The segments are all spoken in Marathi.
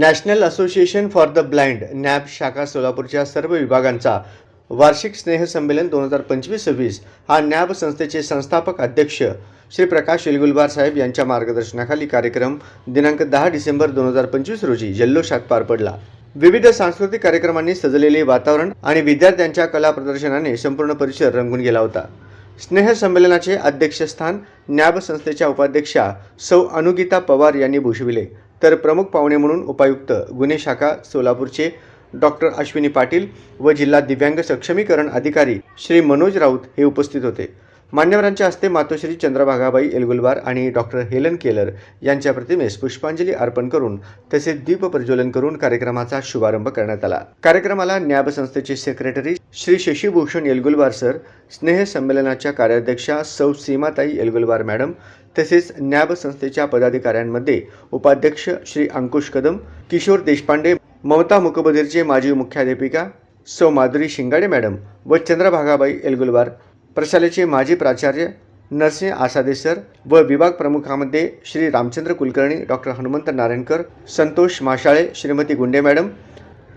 National association for the blind NAB शाखा सोलापूरच्या सर्व विभागांचा वार्षिक स्नेहसंमेलन दोन हजार पंचवीस सव्वीस. हा नॅब संस्थेचे संस्थापक अध्यक्ष श्री प्रकाश एलगुलबार साहेब यांच्या मार्गदर्शनाखाली कार्यक्रम दिनांक दहा डिसेंबर दोन हजार पंचवीस रोजी जल्लोषात पार पडला. विविध सांस्कृतिक कार्यक्रमांनी सजलेले वातावरण आणि विद्यार्थ्यांच्या कला प्रदर्शनाने संपूर्ण परिसर रंगून गेला होता. स्नेहसंमेलनाचे अध्यक्षस्थान नॅब संस्थेच्या उपाध्यक्षा सौ अनुगीता पवार यांनी भूषविले. तर प्रमुख पाहुणे म्हणून उपायुक्त गुन्हे शाखा सोलापूरचे डॉक्टर अश्विनी पाटील व जिल्हा दिव्यांग सक्षमीकरण अधिकारी श्री मनोज राऊत हे उपस्थित होते. मान्यवरांच्या हस्ते मातोश्री चंद्रभागाबाई एलगुलवार आणि डॉक्टर हेलन केलर यांच्या प्रतिमेस पुष्पांजली अर्पण करून तसेच दीप प्रज्वलन करून कार्यक्रमाचा शुभारंभ करण्यात आला. कार्यक्रमाला न्याब संस्थेचे सेक्रेटरी श्री शशीभूषण एलगुलवार सर स्नेह संमेलनाच्या कार्याध्यक्षा सौ सीमाताई एलगुलवार मॅडम तसेच न्याब संस्थेच्या पदाधिकाऱ्यांमध्ये उपाध्यक्ष श्री अंकुश कदम किशोर देशपांडे ममता मुकबधीरचे माजी मुख्याध्यापिका सौ माधुरी शिंगाडे मॅडम व चंद्रभागाबाई एलगुलवार प्रशालेचे माजी प्राचार्य नरसिंह आसादे सर व विभाग प्रमुखामध्ये श्री रामचंद्र कुलकर्णी डॉक्टर हनुमंत नारायणकर संतोष माशाळे श्रीमती गुंडे मॅडम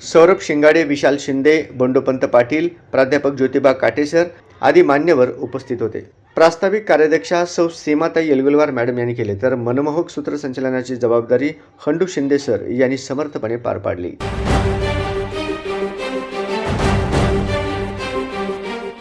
सौरभ शिंगाडे विशाल शिंदे बंडोपंत पाटील प्राध्यापक ज्योतिबा काटेसर आदी मान्यवर उपस्थित होते. प्रास्ताविक कार्याध्यक्षा सौ सीमाताई येलगुलवार मॅडम यांनी केले तर मनमोहक सूत्रसंचलनाची जबाबदारी हंडू शिंदे सर यांनी समर्थपणे पार पाडली.